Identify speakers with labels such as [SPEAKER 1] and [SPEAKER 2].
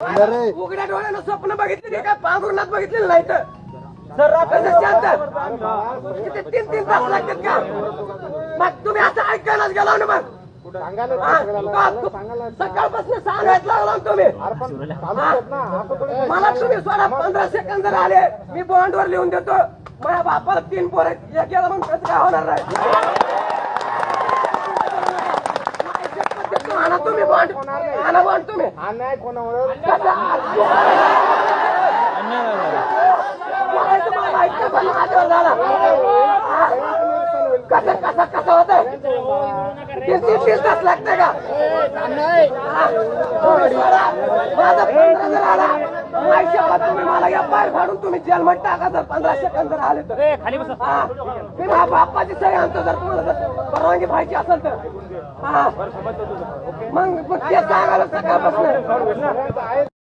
[SPEAKER 1] अरे
[SPEAKER 2] उघड्या डोळ्यानं स्वप्न बघितले काय पांघरुणात बघितलेलं नाही तर. सर रात्र तीन तीन तास लागतात का? मग तुम्ही असं ऐकायलाच गेला ना मग? सकाळपासून सांगायच लागला ना. तुम्ही? मला तुम्ही सोडा पंधरा सेकंद जर आले मी बॉन्डवर लिहून देतो. माझ्या बापाला तीन पोर एक गेला म्हणून कसं काय होणार नाही माझी शपथ देतो, आणा तुम्ही बॉन्ड आणा बॉन्ड तुम्ही
[SPEAKER 1] अन्याय कोणावर.
[SPEAKER 2] कसं कसं कसं तीन तीन तास लागतंय का. माझा पंधरा जर आला तुम्ही मला या पाय फाडून तुम्ही जेलमध्ये टाका जर पंधरा सेकंद जर आले तर. मी बाप्पाची सही आणतो जर तुम्हाला जर असेल तर. हा. मग मग ते सांगायला सकाळपासून.